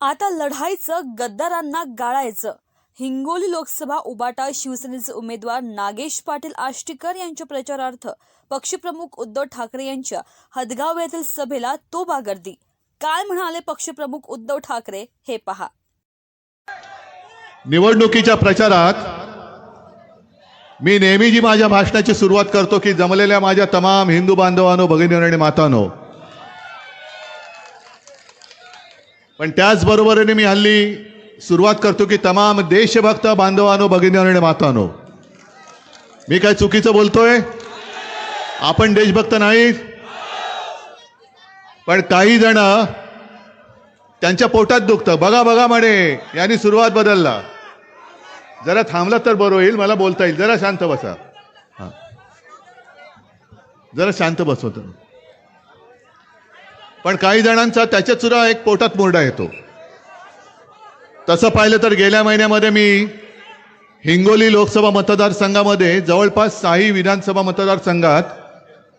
आता लढायचं गद्दारांना गाळायचं. हिंगोली लोकसभा उबाटा शिवसेनेचे उमेदवार नागेश पाटील आष्टीकर यांच्या प्रचारार्थ पक्षप्रमुख उद्धव ठाकरे यांच्या हदगाव येथील सभेला तो बागर्दी. काय म्हणाले पक्षप्रमुख उद्धव ठाकरे हे पहा. निवडणुकीच्या प्रचारात मी नेहमी जी माझ्या भाषणाची सुरुवात करतो की जमलेल्या माझ्या तमाम हिंदू बांधवांनो भगिनी आणि मातानो पण त्याचबरोबरीने मी हल्ली सुरुवात करतो की तमाम देशभक्त बांधवानो भगिनीवर आणि मातानो मी काय चुकीचं बोलतोय? आपण देशभक्त नाहीत. पण काही जण त्यांच्या पोटात दुखतं. बघा बघा म्हणे यांनी सुरुवात बदलला. जरा थांबला तर बरं होईल मला बोलता येईल. जरा शांत बसा. हा. जरा शांत बसवतो पण काही जणांचा त्याच्यात सुद्धा एक पोटात मुरडा येतो. तसं पाहिलं तर गेल्या महिन्यामध्ये मी हिंगोली लोकसभा मतदारसंघामध्ये जवळपास साही विधानसभा मतदारसंघात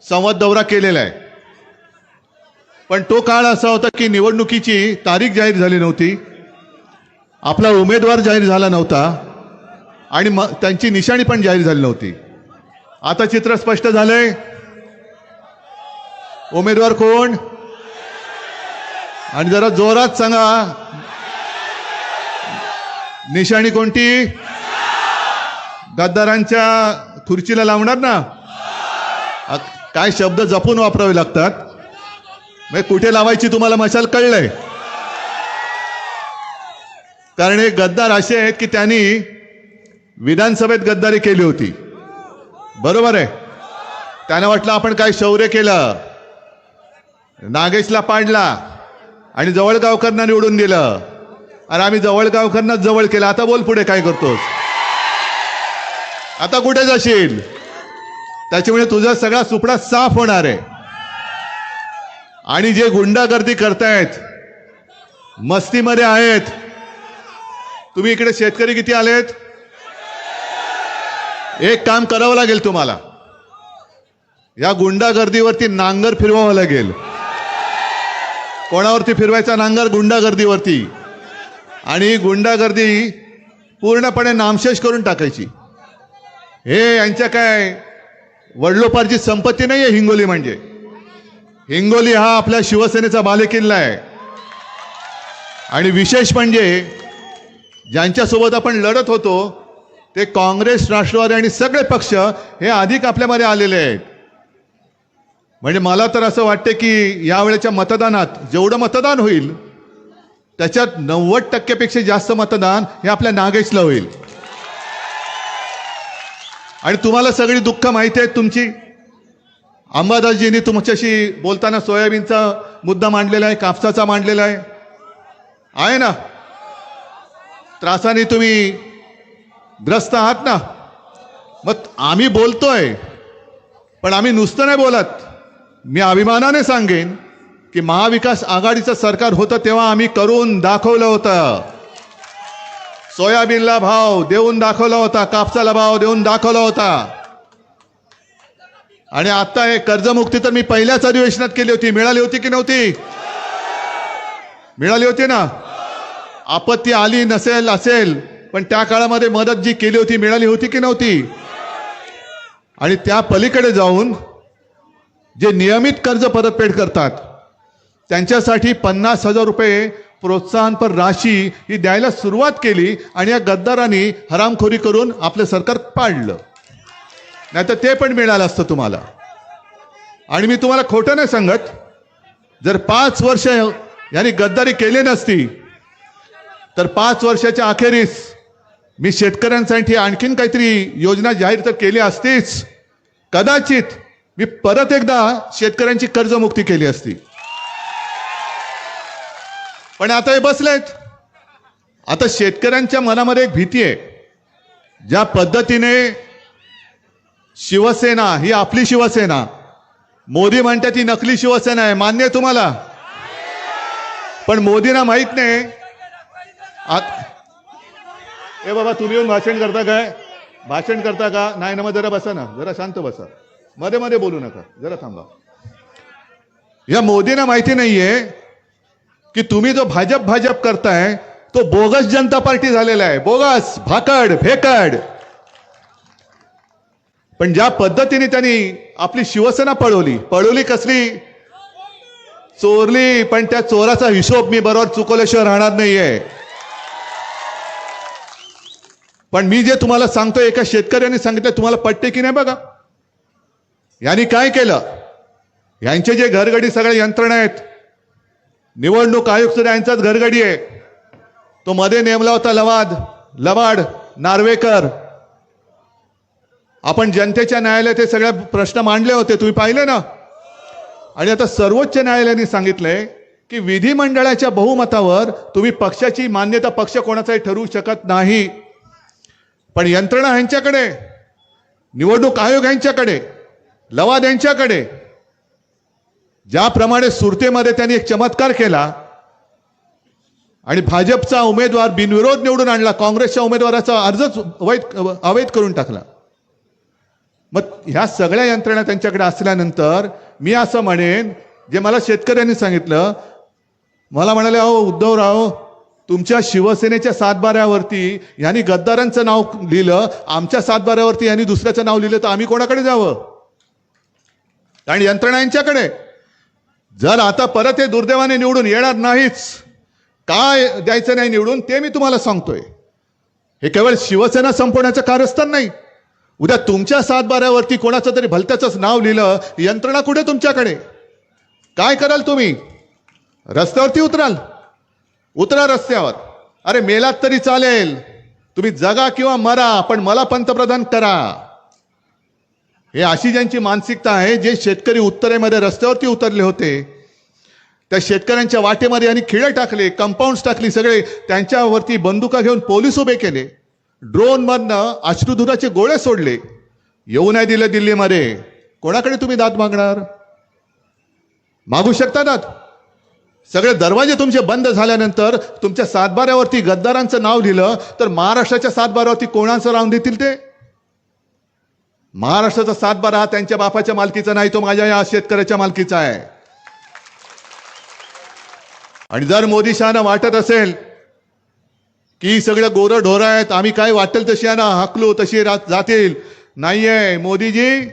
संवाद दौरा केलेला आहे. पण तो काळ असा होता की निवडणुकीची तारीख जाहीर झाली नव्हती. आपला उमेदवार जाहीर झाला नव्हता आणि म त्यांची निशाणी पण जाहीर झाली नव्हती. आता चित्र स्पष्ट झालंय. उमेदवार कोण? आणि जरा जोरात सांगा. निशाणी कोणती? गद्दारांच्या खुर्चीला लावणार ना? काय शब्द जपून वापरावे लागतात? म्हणजे कुठे लावायची तुम्हाला मशाल कळलंय? कारण हे गद्दार असे आहेत की त्यांनी विधानसभेत गद्दारी केली होती. बरोबर आहे? त्यांना वाटलं आपण काय शौर्य केलं. नागेशला पाडला. आणि जवळ गावकरना निवडून दिलं आणि आम्ही जवळ जवळगावकरांनाच जवळ केलं. आता बोल पुढे काय करतोस? आता कुठे जाशील? त्याच्यामुळे तुझा सगळा सुपडा साफ होणार आहे. आणि जे गुंडागर्दी करतायत मस्तीमध्ये आहेत तुम्ही इकडे शेतकरी किती आलेत? एक काम करावं लागेल तुम्हाला. या गुंडागर्दीवरती नांगर फिरवावं लागेल. कोणावरती फिरवायचा नांगर? गुंडागर्दीवरती. आणि गुंडागर्दी पूर्णपणे नामशेष करून टाकायची. हे यांच्या काय वडलोपारची संपत्ती नाही आहे हिंगोली म्हणजे. हिंगोली हा आपल्या शिवसेनेचा बालेकिल्ला आहे. आणि विशेष म्हणजे ज्यांच्यासोबत आपण लढत होतो ते काँग्रेस राष्ट्रवादी आणि सगळे पक्ष हे अधिक आपल्यामध्ये आलेले आहेत. म्हणजे मला तर असं वाटते की यावेळेच्या मतदानात जेवढं मतदान होईल त्याच्यात नव्वद टक्क्यापेक्षा जास्त मतदान हे आपल्या नागेशला होईल. आणि तुम्हाला सगळी दुःख माहिती आहेत तुमची. अंबादासजींनी तुमच्याशी बोलताना सोयाबीनचा मुद्दा मांडलेला आहे कापसाचा मांडलेला आहे. आहे ना? त्रासाने तुम्ही ग्रस्त आहात ना? मग आम्ही बोलतोय पण आम्ही नुसतं नाही बोलत. मी अभिमानाने सांगेन की महाविकास आघाडीचं सरकार होतं तेव्हा आम्ही करून दाखवलं होतं. सोयाबीनला भाव देऊन दाखवला होता कापसाला भाव देऊन दाखवला होता. आणि आता हे कर्जमुक्ती तर मी पहिल्याच अधिवेशनात केली होती. मिळाली होती की नव्हती? मिळाली होती ना? आपत्ती आली नसेल असेल पण त्या काळामध्ये मदत जी केली होती मिळाली होती की नव्हती? आणि त्या पलीकडे जाऊन जे नियमित कर्ज परतफेड करतात त्यांच्यासाठी पन्नास हजार रुपये प्रोत्साहनपर राशी ही द्यायला सुरुवात केली आणि या गद्दारांनी हरामखोरी करून आपलं सरकार पाडलं. नाही तर ते पण मिळालं असतं तुम्हाला. आणि मी तुम्हाला खोटं नाही सांगत जर पाच वर्ष यांनी गद्दारी केली नसती तर पाच वर्षाच्या अखेरीस मी शेतकऱ्यांसाठी आणखीन काहीतरी योजना जाहीर तर केली असतीच. कदाचित मी परत एकदा शेतकऱ्यांची कर्जमुक्ती केली असती. पण आता हे बसलेत. आता शेतकऱ्यांच्या मनामध्ये एक भीती आहे. ज्या पद्धतीने शिवसेना ही आपली शिवसेना मोदी म्हणतात ती नकली शिवसेना आहे. मान्य आहे तुम्हाला? पण मोदींना माहीत नाही. ए बाबा तुम्ही येऊन भाषण करता काय? भाषण करता का? नाही ना मग जरा बसा ना. जरा शांत बसा. मध्ये मध्ये बोलू नका. जरा थांबा. या मोदींना माहिती नाहीये की तुम्ही जो भाजप भाजप करताय तो बोगस जनता पार्टी झालेला आहे. बोगस भाकड फेकड पण ज्या पद्धतीने त्यांनी आपली शिवसेना पळवली पळवली कसली? चोरली पण त्या चोराचा हिशोब मी बरोबर चुकवल्याशिवाय राहणार नाहीये. पण मी जे तुम्हाला सांगतोय एका शेतकऱ्याने सांगितलं तुम्हाला पटते की नाही बघा? यांनी काय केलं? यांचे जे घरगडी सगळे यंत्रणा आहेत निवडणूक आयोग सुद्धा यांचाच घरगडी आहे. तो मध्ये नेमला होता लवाद लवाड नार्वेकर. आपण जनतेच्या न्यायालयात हे सगळे प्रश्न मांडले होते तुम्ही पाहिले ना? आणि आता सर्वोच्च न्यायालयाने सांगितलंय की विधिमंडळाच्या बहुमतावर तुम्ही पक्षाची मान्यता पक्ष कोणाचाही ठरवू शकत नाही. पण यंत्रणा ह्यांच्याकडे निवडणूक आयोग यांच्याकडे लवाद यांच्याकडे ज्याप्रमाणे सुरतेमध्ये त्यांनी एक चमत्कार केला आणि भाजपचा उमेदवार बिनविरोध निवडून आणला काँग्रेसच्या उमेदवाराचा अर्जच अवैध अवैध करून टाकला. मग ह्या सगळ्या यंत्रणा त्यांच्याकडे असल्यानंतर मी असं म्हणेन जे मला शेतकऱ्यांनी सांगितलं मला म्हणाले अहो उद्धवराव तुमच्या शिवसेनेच्या सातबाऱ्यावरती यांनी गद्दारांचं नाव लिहिलं आमच्या सातबाऱ्यावरती यांनी दुसऱ्याचं नाव लिहिलं तर आम्ही कोणाकडे जावं? आणि यंत्रणा यांच्याकडे. जर आता परत हे दुर्दैवाने निवडून येणार नाहीच काय द्यायचं नाही निवडून ते मी तुम्हाला सांगतोय. हे केवळ शिवसेना संपवण्याचं कारस्थान नाही. उद्या तुमच्या सातबाऱ्यावरती कोणाचं तरी भलत्याचंच नाव लिहिलं यंत्रणा कुठे तुमच्याकडे? काय कराल तुम्ही? रस्त्यावरती उतराल. उतरा रस्त्यावर. अरे मेलात तरी चालेल. तुम्ही जगा किंवा मरा पण मला पंतप्रधान करा. हे अशी ज्यांची मानसिकता आहे जे शेतकरी उत्तरेमध्ये रस्त्यावरती उतरले होते त्या शेतकऱ्यांच्या वाटेमध्ये यांनी खिळे टाकले कंपाऊंड टाकली सगळे त्यांच्यावरती बंदुका घेऊन पोलीस उभे केले. ड्रोन मधनं अश्रुधुराचे गोळे सोडले. येऊ नाही दिलं दिल्लीमध्ये. कोणाकडे तुम्ही दात मागणार? मागू शकता दात सगळे दरवाजे तुमचे बंद झाल्यानंतर तुमच्या सातबाऱ्यावरती गद्दारांचं नाव लिहिलं तर महाराष्ट्राच्या सातबाऱ्यावरती कोणाचं राहून देतील ते? महाराष्ट्राचा सातबारा हा त्यांच्या बापाच्या मालकीचा नाही तो माझ्या या शेतकऱ्याच्या मालकीचा आहे. आणि जर मोदी शहाना वाटत असेल की सगळं गोरं ढोरं आहेत आम्ही काय वाटेल तशी आहे ना तशी रा- जातील. नाहीये मोदीजी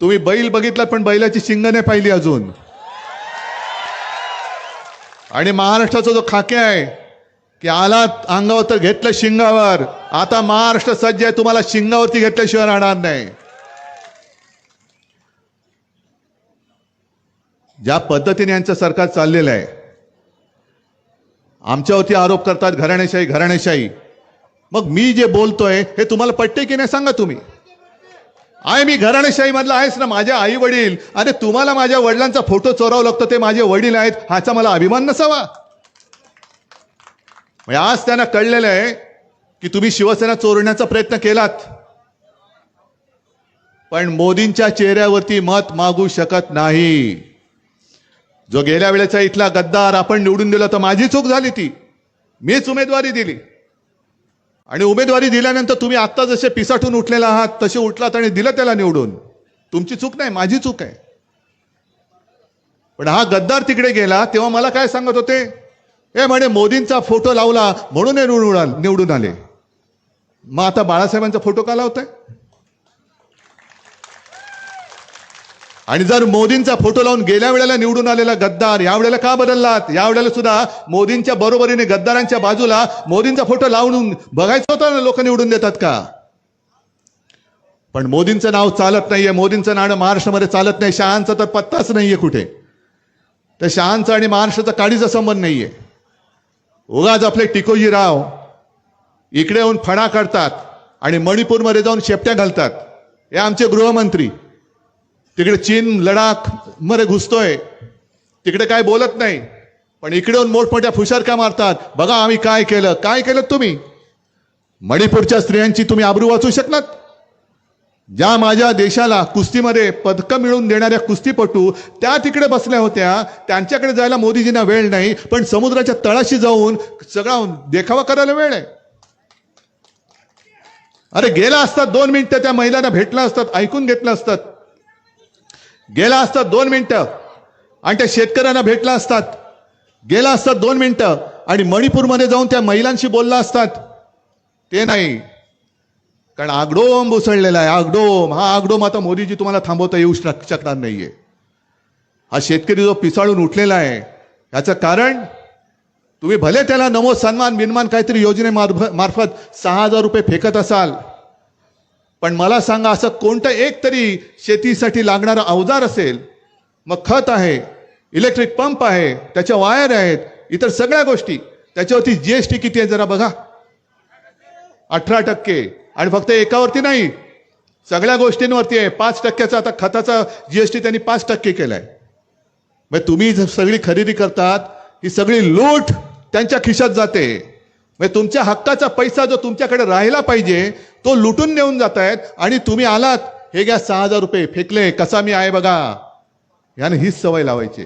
तुम्ही बैल बघितला पण बैलाची शिंग नाही पाहिली अजून. आणि महाराष्ट्राचा जो खाके आहे की आला अंगावर तर घेतलं शिंगावर. आता महाराष्ट्र सज्ज आहे तुम्हाला शिंगावरती घेतल्याशिवाय राहणार नाही. ज्या पद्धतीने यांचं सरकार चाललेलं आहे आमच्यावरती आरोप करतात घराणेशाही घराणेशाही. मग मी जे बोलतोय हे तुम्हाला पटते की नाही सांगा तुम्ही? आहे मी घराणेशाही मधला आहेच ना माझे आई वडील अरे तुम्हाला माझ्या वडिलांचा फोटो चोरावं लागतो ते माझे वडील आहेत ह्याचा मला अभिमान नसावा. म्हणजे आज त्यांना कळलेलं आहे की तुम्ही शिवसेना चोरण्याचा प्रयत्न केलात. पण मोदींच्या चेहऱ्यावरती मत मागू शकत नाही. जो गेल्या वेळेचा इथला गद्दार आपण निवडून दिला तर माझी चूक झाली ती. मीच उमेदवारी दिली. आणि उमेदवारी दिल्यानंतर तुम्ही आत्ता जसे पिसाटून उठलेला आहात तसे उठलात आणि दिलं त्याला निवडून. तुमची चूक नाही माझी चूक आहे. पण हा गद्दार तिकडे गेला तेव्हा मला काय सांगत होते? हे म्हणे मोदींचा फोटो लावला म्हणून हे निवडून निवडून आले. मग आता बाळासाहेबांचा फोटो का लावताय? आणि जर मोदींचा फोटो लावून गेल्या वेळेला निवडून आलेला गद्दार या वेळेला का बदललात? या वेळेला सुद्धा मोदींच्या बरोबरीने गद्दारांच्या बाजूला मोदींचा फोटो लावून बघायचं होतं ना लोक निवडून देतात का? पण मोदींचं नाव चालत नाहीये मोदींचं नाणं महाराष्ट्रामध्ये चालत नाही शहांचा तर पत्ताच नाहीये कुठे. तर शहांचा आणि महाराष्ट्राचा काडीचा संबंध नाहीये. उगाच आपले टिकोजीराव इकडे येऊन फणा काढतात आणि मणिपूरमध्ये जाऊन शेपट्या घालतात. हे आमचे गृहमंत्री. तिकडे चीन लडाखमध्ये घुसतोय. तिकडे काय बोलत नाही. पण इकडे येऊन मोठमोठ्या फुशारक्या मारतात. बघा आम्ही काय केलं. काय केलं तुम्ही? मणिपूरच्या स्त्रियांची तुम्ही आबरू वाचू शकलात? ज्या माझ्या देशाला कुस्तीमध्ये पदकं मिळवून देणाऱ्या कुस्तीपटू त्या तिकडे बसल्या होत्या त्यांच्याकडे जायला मोदीजींना वेळ नाही पण समुद्राच्या तळाशी जाऊन सगळा देखावा करायला वेळ आहे. अरे गेला असतात दोन मिनिटं त्या महिलांना भेटला असतात ऐकून घेतलं असतात गेला असतात दोन मिनिटं आणि त्या शेतकऱ्यांना भेटला असतात गेला असतात दोन मिनिटं आणि मणिपूरमध्ये जाऊन त्या महिलांशी बोलला असतात ते नाही. कारण आगडोम उसळलेला आहे आगडोम. हा आगडोम आता मोदीजी तुम्हाला थांबवता येऊ शक- शकणार नाहीये. हा शेतकरी जो पिसाळून उठलेला आहे याचं कारण तुम्ही भले त्याला नमो सन्मान बिनमान काहीतरी योजनेमार्फ मार्फत सहा हजार रुपये फेकत असाल पण मला सांगा असं कोणतं एक तरी शेतीसाठी लागणारं अवजार असेल मग खत आहे इलेक्ट्रिक पंप आहे त्याच्या वायर आहेत इतर सगळ्या गोष्टी त्याच्यावरती जीएसटी किती आहे जरा बघा. अठरा टक्के. आणि फक्त एकावरती नाही सगळ्या गोष्टींवरती आहे. पाच टक्क्याचा आता खताचा जीएसटी त्यांनी पाच टक्के केलाय. मग तुम्ही जर सगळी खरेदी करतात ही सगळी लूट त्यांच्या खिशात जाते. मग तुमच्या हक्काचा पैसा जो तुमच्याकडे राहिला पाहिजे तो लुटून नेऊन जात आहेत आणि तुम्ही आलात हे घ्या सहा हजार रुपये फेकले कसा मी आहे बघा. याने हीच सवय लावायची.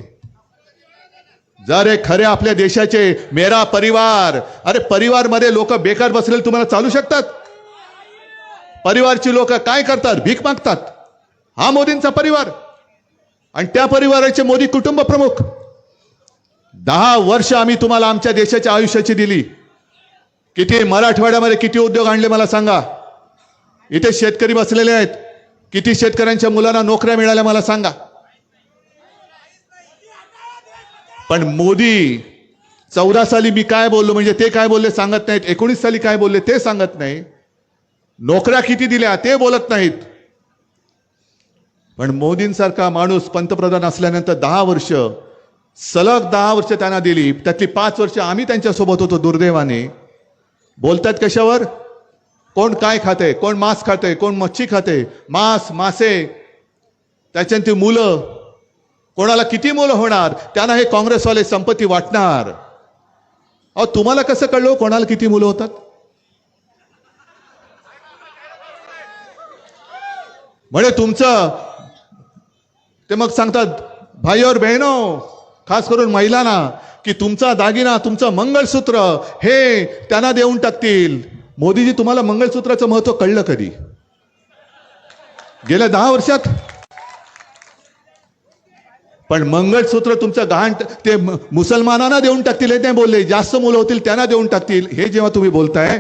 जर हे खरे आपल्या देशाचे मेरा परिवार. अरे परिवारमध्ये लोक बेकार बसलेले तुम्हाला चालू शकतात? परिवारची लोक काय करतात? भीक मागतात. हा मोदींचा परिवार. आणि त्या परिवाराचे मोदी कुटुंब प्रमुख. दहा वर्ष आम्ही तुम्हाला आमच्या देशाच्या आयुष्याची दिली. किती मराठवाड्यामध्ये किती उद्योग आणले मला सांगा. इथे शेतकरी बसलेले आहेत. किती शेतकऱ्यांच्या मुलांना नोकऱ्या मिळाल्या मला सांगा. पण मोदी चौदा साली मी काय बोललो? म्हणजे ते काय बोलले सांगत नाहीत. एकोणीस साली काय बोलले ते सांगत नाही. नोकऱ्या किती दिल्या ते बोलत नाहीत. पण मोदींसारखा माणूस पंतप्रधान असल्यानंतर दहा वर्ष सलग दहा वर्ष त्यांना दिली. त्यातली पाच वर्ष आम्ही त्यांच्यासोबत होतो दुर्दैवाने. बोलतात कशावर? कोण काय खाते कोण मांस खाते कोण मच्छी खाते? मांस मासे. त्याच्यानंतर मुलं कोणाला किती मुलं होणार? त्यांना हे काँग्रेसवाले संपत्ती वाटणार. अहो तुम्हाला कसं कळलं हो कोणाला किती मुलं होतात? म्हणे तुमचं ते मग सांगतात भाई और बहिणो खास करून महिलांना की तुमचा दागिना तुमचं मंगळसूत्र हे त्यांना देऊन टाकतील. मोदीजी तुम्हाला मंगळसूत्राचं महत्त्व कळलं कधी? गेल्या दहा वर्षात? पण मंगळसूत्र तुमचं गहाण ते मुसलमानांना देऊन टाकतील हे नाही बोलले. जास्त मुलं होतील त्यांना देऊन टाकतील. हे जेव्हा तुम्ही बोलताय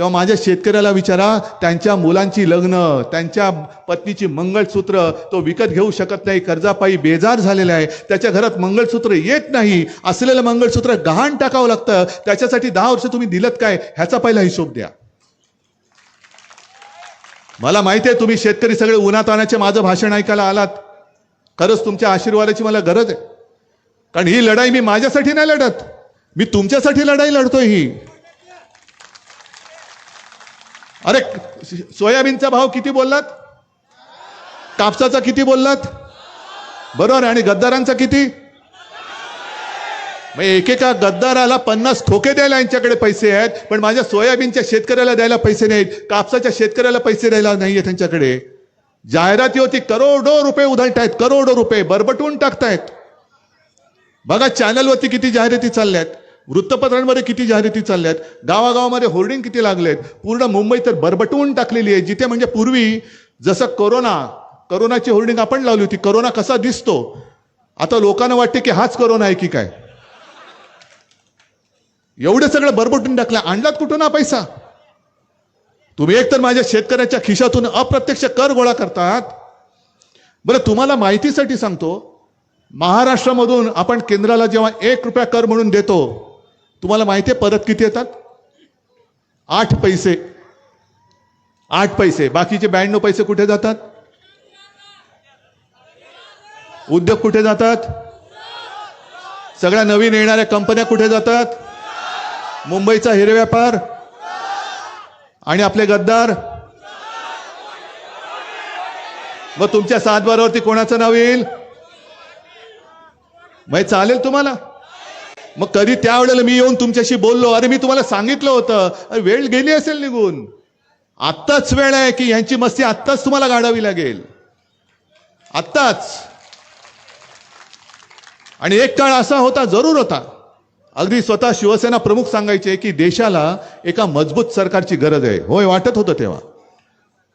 तेव्हा माझ्या शेतकऱ्याला विचारा त्यांच्या मुलांची लग्न त्यांच्या पत्नीची मंगळसूत्र तो विकत घेऊ शकत नाही कर्जापायी बेजार झालेला आहे त्याच्या घरात मंगळसूत्र येत नाही असलेलं मंगळसूत्र गहाण टाकावं लागतं त्याच्यासाठी दहा वर्ष तुम्ही दिलत काय ह्याचा पहिला हिशोब द्या. मला माहिती आहे तुम्ही शेतकरी सगळे उन्हात आणायचे माझं भाषण ऐकायला आलात. खरंच तुमच्या आशीर्वादाची मला गरज आहे. कारण ही लढाई मी माझ्यासाठी नाही लढत मी तुमच्यासाठी लढाई लढतोय ही. अरे सोयाबीनचा भाव किती बोललात? कापसाचा किती बोललात? बरोबर आणि गद्दारांचा किती? मग एकेका गद्दाराला पन्नास खोके द्यायला यांच्याकडे पैसे आहेत पण माझ्या सोयाबीनच्या शेतकऱ्याला द्यायला पैसे नाहीत कापसाच्या शेतकऱ्याला पैसे द्यायला नाहीये त्यांच्याकडे जाहिराती होती करोडो रुपये उधळतायत करोडो रुपये बरबटवून टाकतायत. बघा चॅनलवरती किती जाहिराती चालल्यात. वृत्तपत्रांमध्ये किती जाहिराती चालल्यात? गावागावामध्ये होर्डिंग किती लागलेत? पूर्ण मुंबई तर बरबटवून टाकलेली आहे जिथे म्हणजे पूर्वी जसं कोरोना करोनाची होर्डिंग आपण लावली होती कोरोना कसा दिसतो? आता लोकांना वाटते की हाच करोना आहे की काय? एवढं सगळं बरबटून टाकलं आणलात कुठून हा पैसा? तुम्ही एकतर माझ्या शेतकऱ्याच्या खिशातून अप्रत्यक्ष कर गोळा करतात. बरं तुम्हाला माहितीसाठी सांगतो महाराष्ट्रामधून आपण केंद्राला जेव्हा एक रुपया कर म्हणून देतो तुम्हाला माहिती आहे परत किती येतात? आठ पैसे. आठ पैसे. बाकीचे ब्याण्णव पैसे कुठे जातात? उद्योग कुठे जातात? सगळ्या नवीन येणाऱ्या कंपन्या कुठे जातात? मुंबईचा हिरे व्यापार आणि आपले गद्दार. मग तुमच्या सातबारावरती कोणाचं नाव येईल? मग चालेल तुम्हाला? मग कधी त्यावेळेला मी येऊन तुमच्याशी बोललो? अरे मी तुम्हाला सांगितलं होतं. अरे वेळ गेली असेल निघून. आत्ताच वेळ आहे की यांची मस्ती आत्ताच तुम्हाला गाडावी लागेल. आत्ताच. आणि एक काळ असा होता जरूर होता. अगदी स्वतः शिवसेना प्रमुख सांगायचे की देशाला एका मजबूत सरकारची गरज आहे. होय वाटत होतं तेव्हा.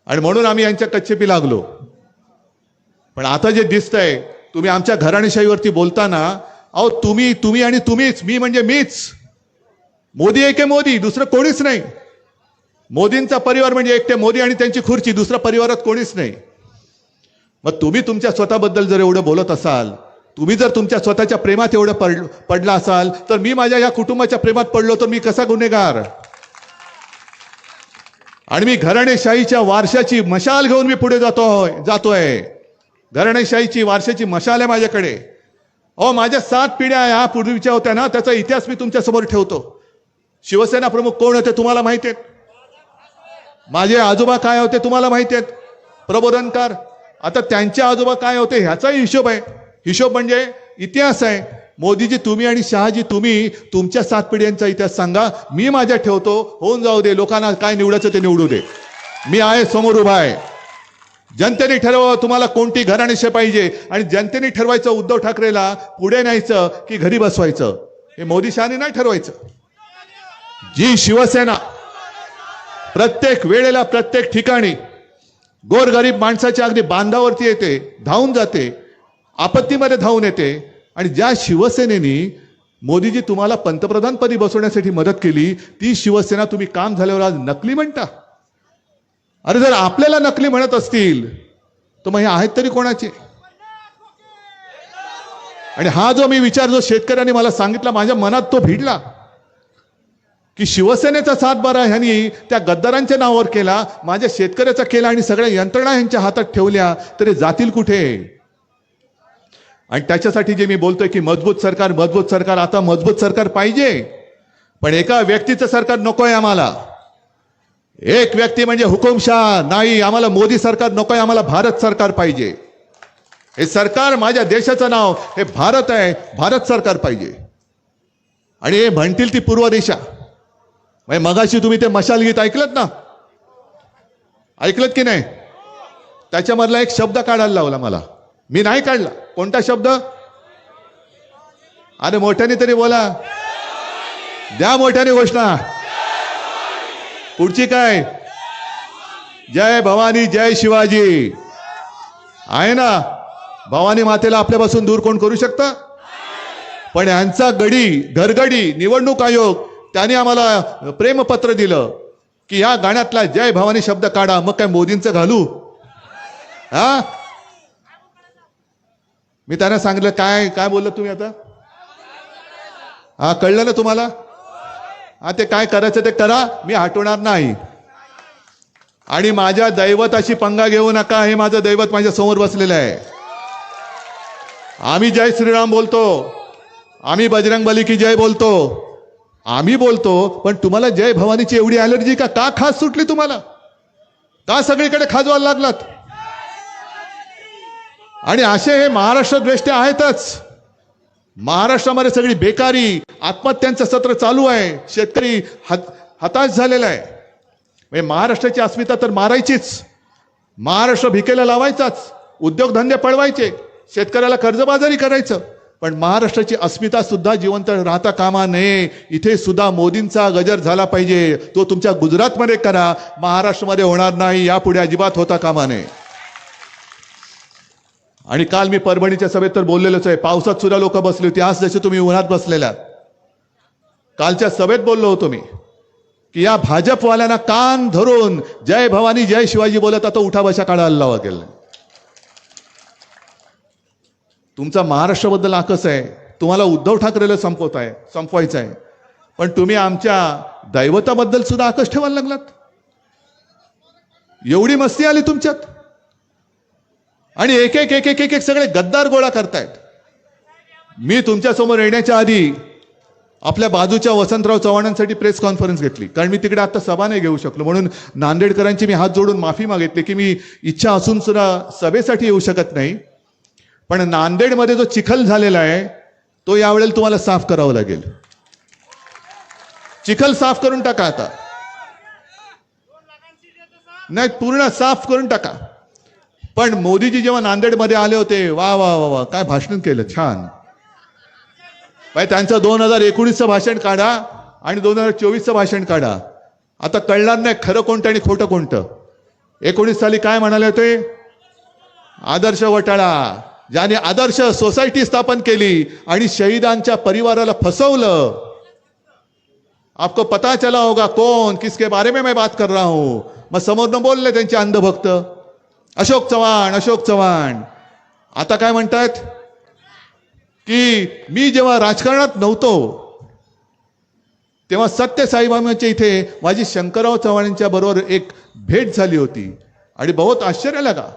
आणि म्हणून आम्ही यांच्या कच्छेपी लागलो. पण आता जे दिसतंय तुम्ही आमच्या घराणेशाहीवरती बोलताना अहो तुम्ही तुम्ही आणि तुम्हीच. मी म्हणजे मीच. मोदी एके मोदी दुसरं कोणीच नाही. मोदींचा परिवार म्हणजे एकटे मोदी आणि त्यांची खुर्ची दुसऱ्या परिवारात कोणीच नाही. मग तुम्ही तुमच्या स्वतःबद्दल जर एवढं बोलत असाल तुम्ही जर तुमच्या स्वतःच्या प्रेमात एवढं पड पडला असाल तर मी माझ्या या कुटुंबाच्या प्रेमात पडलो तर मी कसा गुन्हेगार? आणि मी घराणेशाहीच्या वारशाची मशाल घेऊन मी पुढे जातो जातोय. घराणेशाहीची वारशाची मशाल आहे माझ्याकडे. अहो माझ्या सात पिढ्या ह्या पूर्वीच्या होत्या ना त्याचा इतिहास मी तुमच्यासमोर ठेवतो. शिवसेना प्रमुख कोण होते तुम्हाला माहिती आहेत? माझे आजोबा काय होते तुम्हाला माहिती आहेत? प्रबोधनकार. आता त्यांचे आजोबा काय होते ह्याचाही हिशोब आहे. हिशोब म्हणजे इतिहास आहे. मोदीजी तुम्ही आणि शहाजी तुम्ही तुमच्या सात पिढ्यांचा इतिहास सांगा. मी माझ्या ठेवतो. होऊन जाऊ दे. लोकांना काय निवडायचं ते निवडू दे. मी आहे समोर उभा आहे. जनतेने ठरवावं तुम्हाला कोणती घराणेशे पाहिजे. आणि जनतेने ठरवायचं उद्धव ठाकरेला पुढे न्यायचं की घरी बसवायचं. हे मोदी शहाने नाही ठरवायचं. जी शिवसेना प्रत्येक वेळेला प्रत्येक ठिकाणी गोरगरीब माणसाच्या अगदी बांधावरती येते धावून जाते आपत्तीमध्ये धावून येते. आणि ज्या शिवसेनेनी मोदीजी तुम्हाला पंतप्रधानपदी बसवण्यासाठी मदत केली ती शिवसेना तुम्ही काम झाल्यावर आज नकली म्हणता. अरे जर आपल्याला नकली म्हणत असतील तर मग हे आहेत तरी कोणाचे? आणि हा जो मी विचार जो शेतकऱ्यांनी मला सांगितला माझ्या मनात तो भिडला. की शिवसेनेचा सातबारा ह्यांनी त्या गद्दारांच्या नावावर केला माझ्या शेतकऱ्याचा केला आणि सगळ्या यंत्रणा यांच्या हातात ठेवल्या तरी जातील कुठे? आणि त्याच्यासाठी जे मी बोलतोय की मजबूत सरकार मजबूत सरकार आता मजबूत सरकार पाहिजे पण एका व्यक्तीचं सरकार नकोय आम्हाला. एक व्यक्ती म्हणजे हुकुमशाह नाही आम्हाला मोदी सरकार नको आहे आम्हाला भारत सरकार पाहिजे. हे सरकार माझ्या देशाचं नाव हे भारत आहे भारत सरकार पाहिजे. आणि हे म्हणतील ती पूर्व दिशा. म्हणजे मगाशी तुम्ही ते मशाल गीत ऐकलत ना? ऐकलत की नाही? त्याच्यामधला एक शब्द काढायला लावला मला. मी नाही काढला. कोणता शब्द? अरे मोठ्याने तरी बोला. द्या मोठ्याने घोषणा. पुढची काय? जय भवानी जय शिवाजी. आहे ना? भवानी मातेला आपल्यापासून दूर कोण करू शकतं? पण यांचा गडी घरगडी निवडणूक आयोग त्याने आम्हाला प्रेमपत्र दिलं की या गाण्यातला जय भवानी शब्द काढा मग काय मोदींचं घालू? हा? मी त्यांना सांगितलं काय काय बोललं तुम्ही आता? हा कळलं ना तुम्हाला? हा ते काय करायचं ते करा मी हटवणार नाही. आणि माझ्या दैवताशी पंगा घेऊ नका हे माझं दैवत माझ्यासमोर बसलेलं आहे. आम्ही जय श्रीराम बोलतो. आम्ही बजरंग बली की जय बोलतो. आम्ही बोलतो पण तुम्हाला जय भवानीची एवढी अलर्जी का? का खास सुटली तुम्हाला? का सगळीकडे खाजवायला लागलात? आणि असे हे महाराष्ट्र द्वेष्टे आहेतच. महाराष्ट्रामध्ये सगळी बेकारी आत्महत्यांचं सत्र चालू आहे. शेतकरी हत हताश झालेला आहे. म्हणजे महाराष्ट्राची अस्मिता तर मारायचीच. महाराष्ट्र भिकेला लावायचाच. उद्योगधंदे पळवायचे. शेतकऱ्याला कर्जबाजारी करायचं. पण महाराष्ट्राची अस्मिता सुद्धा जिवंत राहता कामा नये. इथे सुद्धा मोदींचा गजर झाला पाहिजे. तो तुमच्या गुजरातमध्ये करा. महाराष्ट्रामध्ये होणार नाही. यापुढे अजिबात होता कामा नये. आणि काल मी परभणीच्या सभेत तर बोललेलोच आहे. पावसात सुद्धा लोक बसली होती. आज जसे तुम्ही उन्हात बसलेल्या. कालच्या सभेत बोललो होतो मी की या भाजपवाल्यांना कान धरून जय भवानी जय शिवाजी बोलत आता उठा बशा काढायला लावा गेल. तुमचा महाराष्ट्राबद्दल आकस आहे. तुम्हाला उद्धव ठाकरेला संपवत आहे संपवायचं आहे. पण तुम्ही आमच्या दैवताबद्दल सुद्धा आकस ठेवायला लागलात. एवढी मस्ती आली तुमच्यात. आणि एक एक एक एक एक एक सगळे गद्दार गोळा करतायत. मी तुमच्यासमोर येण्याच्या आधी आपल्या बाजूच्या वसंतराव चव्हाणांसाठी प्रेस कॉन्फरन्स घेतली. कारण मी तिकडे आता सभा नाही घेऊ शकलो. म्हणून नांदेडकरांची मी हात जोडून माफी मागितली की मी इच्छा असून सुद्धा सभेसाठी येऊ शकत नाही. पण नांदेडमध्ये जो चिखल झालेला आहे तो यावेळेला तुम्हाला साफ करावा लागेल. चिखल साफ करून टाका आता. नाही पूर्ण साफ करून टाका. पण मोदीजी जेव्हा नांदेडमध्ये आले होते वा वा वा वा काय भाषण केलं छान. त्यांचं दोन हजार एकोणीसचं भाषण काढा आणि दोन हजार चोवीसचं भाषण काढा. आता कळणार नाही खरं कोणतं आणि खोटं कोणतं. एकोणीस साली काय म्हणाले होते? आदर्श वटाळा. ज्याने आदर्श सोसायटी स्थापन केली आणि शहीदांच्या परिवाराला फसवलं. आपको पता चला होगा कौन किसके बारे में मैं बात कर रहा हूं. मग समोरनं बोलले त्यांचे अंधभक्त. अशोक चव्हाण अशोक चव्हाण. आता काय म्हणतात की मी जेव्हा राजकारणात नव्हतो तेव्हा सत्य साईबाबांच्या इथे माझी शंकरराव चव्हाणांच्या बरोबर एक भेट झाली होती. आणि बहुत आश्चर्य लागा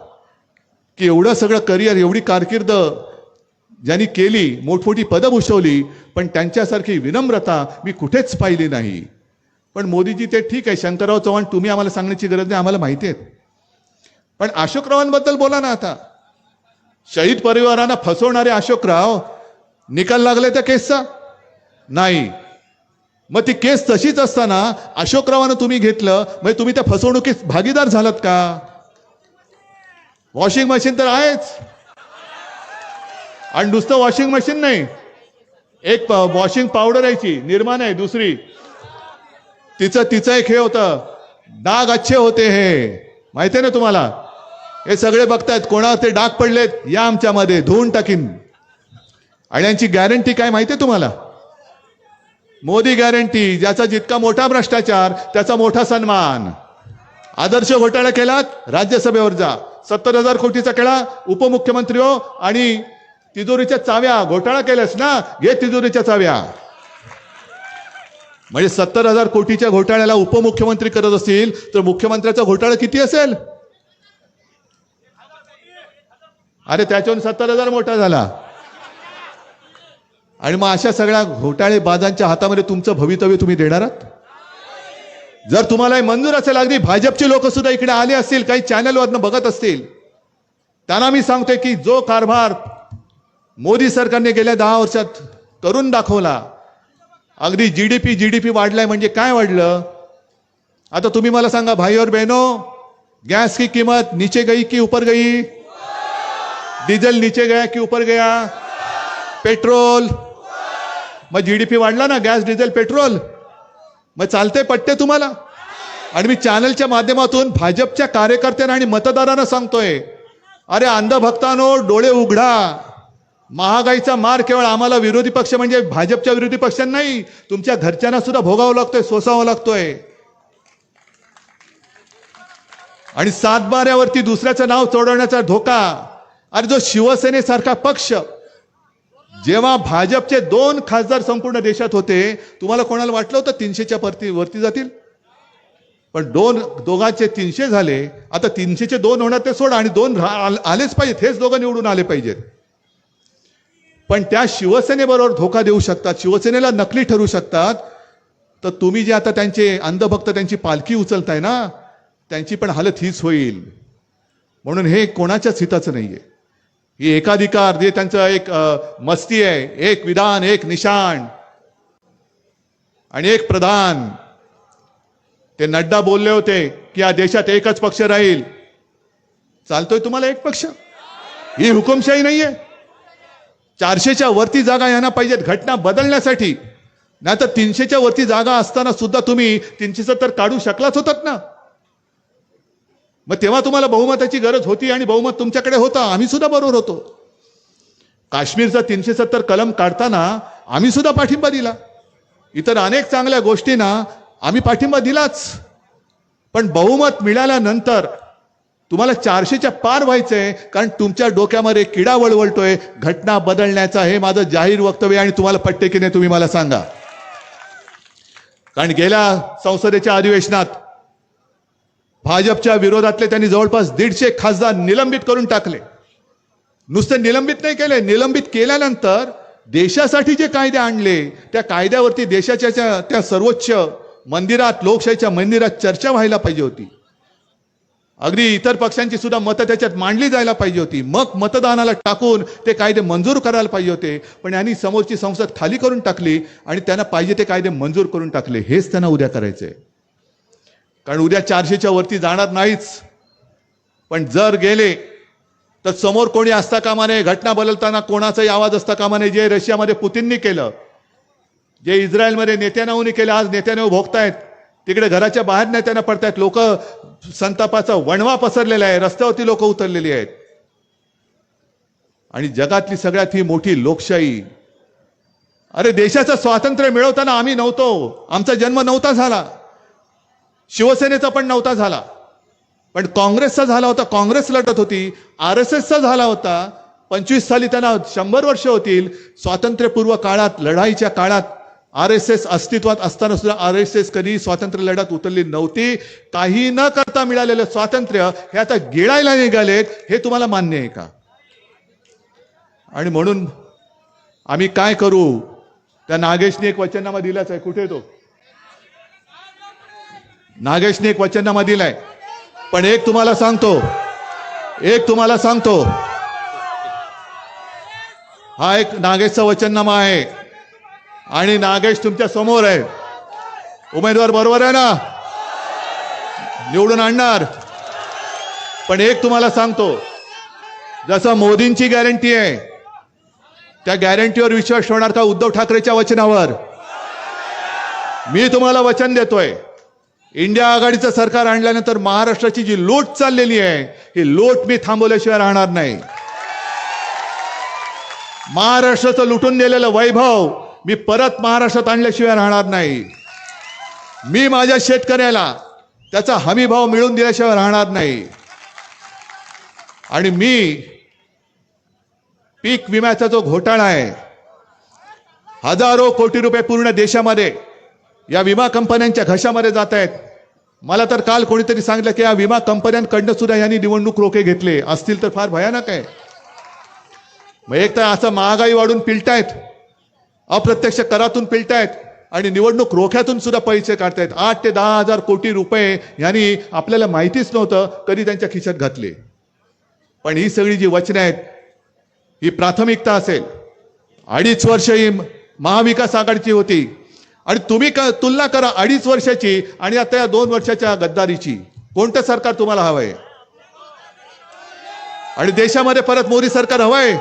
की एवढं सगळं करिअर एवढी कारकीर्द ज्यांनी केली मोठमोठी पदं भूषवली पण त्यांच्यासारखी विनम्रता मी कुठेच पाहिली नाही. पण मोदीजी ते ठीक आहे शंकरराव चव्हाण तुम्ही आम्हाला सांगण्याची गरज नाही आम्हाला माहिती आहे पण अशोकरावांबद्दल बोला ना आता. शहीद परिवारांना फसवणारे अशोकराव निकाल लागले त्या केसचा? नाही. मग ती केस तशीच असताना अशोकरावानं तुम्ही घेतलं म्हणजे तुम्ही त्या फसवणुकीत भागीदार झालात का? वॉशिंग मशीन तर आहेच. आणि नुसतं वॉशिंग मशीन नाही. एक वॉशिंग पावडर यायची निर्माण आहे दुसरी. तिचं तिचं एक हे होतं डाग अच्छे होते हे. माहिती आहे ना तुम्हाला? हे सगळे बघतायत कोणावर ते डाग पडलेत या आमच्यामध्ये धुवून टाकीन. आणि यांची गॅरंटी काय माहितीये तुम्हाला? मोदी गॅरंटी ज्याचा जितका मोठा भ्रष्टाचार त्याचा मोठा सन्मान. आदर्श घोटाळा केलात राज्यसभेवर जा. सत्तर हजार कोटीचा केला उपमुख्यमंत्री हो आणि तिजोरीच्या चाव्या. घोटाळा केल्यास ना? घे तिजोरीच्या चाव्या. म्हणजे सत्तर हजार कोटीच्या घोटाळ्याला उपमुख्यमंत्री करत असतील तर मुख्यमंत्र्याचा घोटाळा किती असेल? अरे त्याच्याहून सत्तर हजार मोठा झाला. आणि मग अशा सगळ्या घोटाळे बाजांच्या हातामध्ये तुमचं भवितव्य तुम्ही देणार आहात? जर तुम्हाला मंजूर असेल अगदी भाजपचे लोक सुद्धा इकडे आले असतील काही चॅनलवरनं बघत असतील. त्यांना मी सांगतोय की जो कारभार मोदी सरकारने गेल्या दहा वर्षात करून दाखवला अगदी G D P G D P वाढलाय म्हणजे काय वाढलं? आता तुम्ही मला सांगा भाई और बहनो की किंमत नीचे गई की ऊपर गई? डीजल नीचे गया कि ऊपर गया? पेट्रोल. मग जीडीपी वाढला ना? Gas diesel petrol. मग चालते पट्टे तुम्हाला? आणि मी चॅनलच्या माध्यमातून भाजपच्या कार्यकर्त्यांना आणि मतदारांना सांगतोय अरे अंधभक्तानो डोळे उघडा. महागाईचा मार केवळ आम्हाला विरोधी पक्ष म्हणजे भाजपच्या विरोधी पक्षांना नाही तुमच्या घरच्यांना सुद्धा भोगावं लागतोय सोसावं लागतोय. आणि सातबाऱ्यावरती दुसऱ्याचं नाव चढवण्याचा धोका. अरे जो शिवसेनेसारखा पक्ष जेव्हा भाजपचे दोन खासदार संपूर्ण देशात होते तुम्हाला कोणाला वाटलं होतं तीनशेच्या परती वरती जातील? पण दोन दोघांचे तीनशे झाले आता तीनशेचे दोन होणार ते सोडा आणि दोन आलेच पाहिजेत. हेच दोघं निवडून आले पाहिजेत. पण त्या शिवसेनेबरोबर धोका देऊ शकतात शिवसेनेला नकली ठरू शकतात. तर तुम्ही जे आता त्यांचे अंधभक्त त्यांची पालखी उचलताय ना त्यांची पण हालत हीच होईल. म्हणून हे कोणाच्याच हिताचं नाहीये. ही एकाधिकार जे त्यांचं एक मस्ती आहे एक विधान एक निशाण आणि एक प्रधान. ते नड्डा बोलले होते की या देशात एकच पक्ष राहील. चालतोय तुम्हाला एक पक्ष? ही हुकुमशाही नाहीये. चारशेच्या वरती जागा यांना पाहिजेत घटना बदलण्यासाठी. नाही तर तीनशेच्या वरती जागा असताना सुद्धा तुम्ही तीनशे सत्तर काढू शकलाच होतात ना. मग तेव्हा तुम्हाला बहुमताची गरज होती आणि बहुमत तुमच्याकडे होतं. आम्ही सुद्धा बरोबर होतो. काश्मीरचा तीनशे सत्तर कलम काढताना आम्ही सुद्धा पाठिंबा दिला. इतर अनेक चांगल्या गोष्टींना आम्ही पाठिंबा दिलाच. पण बहुमत मिळाल्यानंतर तुम्हाला चारशेच्या पार व्हायचंय कारण तुमच्या डोक्यामध्ये किडा वळवळतोय. घटना बदलण्याचा हे माझं जाहीर वक्तव्य आणि तुम्हाला पट्टे की नाही तुम्ही मला सांगा. कारण गेल्या संसदेच्या अधिवेशनात भाजपच्या विरोधातले त्यांनी जवळपास दीडशे खासदार निलंबित करून टाकले. नुसते निलंबित नाही केले निलंबित केल्यानंतर देशासाठी जे कायदे आणले त्या कायद्यावरती देशाच्या त्या- सर्वोच्च मंदिरात लोकशाहीच्या मंदिरात चर्चा व्हायला पाहिजे होती. अगदी इतर पक्षांची सुद्धा मतं त्याच्यात मांडली जायला पाहिजे होती. मग मतदानाला टाकून ते कायदे मंजूर करायला पाहिजे होते. पण यांनी समोरची संसद खाली करून टाकली आणि त्यांना पाहिजे ते कायदे मंजूर करून टाकले. हेच त्यांना उद्या करायचंय. कारण उद्या चारशेच्या वरती जाणार नाहीच. पण जर गेले तर समोर कोणी असता कामा नये घटना बदलताना कोणाचाही आवाज असता कामा नये जे रशियामध्ये पुतीननी केलं जे इस्रायलमध्ये नेत्यानाहूनी केलं आज नेत्यानाहू भोगतायत तिकडे घराच्या बाहेर नेत्यांना पडतायत लोक संतापाचा वणवा पसरलेला आहे रस्त्यावरती लोक उतरलेली आहेत. आणि जगातली सगळ्यात ही मोठी लोकशाही. अरे देशाचं स्वातंत्र्य मिळवताना आम्ही नव्हतो आमचा जन्म नव्हता झाला. शिवसेनेचा पण नव्हता झाला. पण काँग्रेसचा झाला होता काँग्रेस लढत होती आर एस एसचा झाला होता. पंचवीस साली त्यांना शंभर वर्ष होतील. स्वातंत्र्यपूर्व काळात लढाईच्या काळात आर एस एस अस्तित्वात असताना सुद्धा आर एस एस कधी स्वातंत्र्य लढत उतरली नव्हती. काही न करता मिळालेलं स्वातंत्र्य हे आता गिळायला निघालेत हे तुम्हाला मान्य आहे का? आणि म्हणून आम्ही काय करू? त्या नागेशने एक वचननामा दिलाच आहे. कुठे तो? नागेशने एक वचनामा दिलाय. पण एक तुम्हाला सांगतो. एक तुम्हाला सांगतो. हा एक नागेशचा वचननामा आहे. आणि नागेश तुमच्यासमोर आहे. उमेदवार बरोबर आहे ना? निवडून आणणार. पण एक तुम्हाला सांगतो. जसं मोदींची गॅरंटी आहे त्या गॅरंटीवर विश्वास ठेवणार का उद्धव ठाकरेच्या वचनावर? मी तुम्हाला वचन देतोय. इंडिया आघाडीचं सरकार आणल्यानंतर महाराष्ट्राची जी लोट चाललेली आहे ही लोट मी थांबवल्याशिवाय राहणार नाही. महाराष्ट्राचं लुटून दिलेलं वैभव मी परत महाराष्ट्रात आणल्याशिवाय राहणार नाही. मी माझ्या शेतकऱ्याला त्याचा हमीभाव मिळून दिल्याशिवाय राहणार नाही. आणि मी पीक विम्याचा जो घोटाळा आहे हजारो कोटी रुपये पूर्ण देशामध्ये या विमा कंपन्यांच्या घशामध्ये जात आहेत. मला तर काल कोणीतरी सांगितलं की या विमा कंपन्यांकडनं सुद्धा यांनी निवडणूक रोखे घेतले. असतील तर फार भयानक आहे. मग एक तर असं महागाई वाढून पिलतायत अप्रत्यक्ष करातून पिलतायत आणि निवडणूक रोख्यातून सुद्धा पैसे काढतायत. आठ ते दहा हजार कोटी रुपये यांनी आपल्याला माहितीच नव्हतं कधी त्यांच्या खिशात घातले. पण ही सगळी जी वचनं आहेत ही प्राथमिकता असेल. अडीच वर्ष ही महाविकास आघाडीची होती. आणि तुम्ही क तुलना करा अडीच वर्षाची आणि आता या दोन वर्षाच्या गद्दारीची. कोणतं सरकार तुम्हाला हवंय? आणि देशामध्ये परत मोदी सरकार हवंय?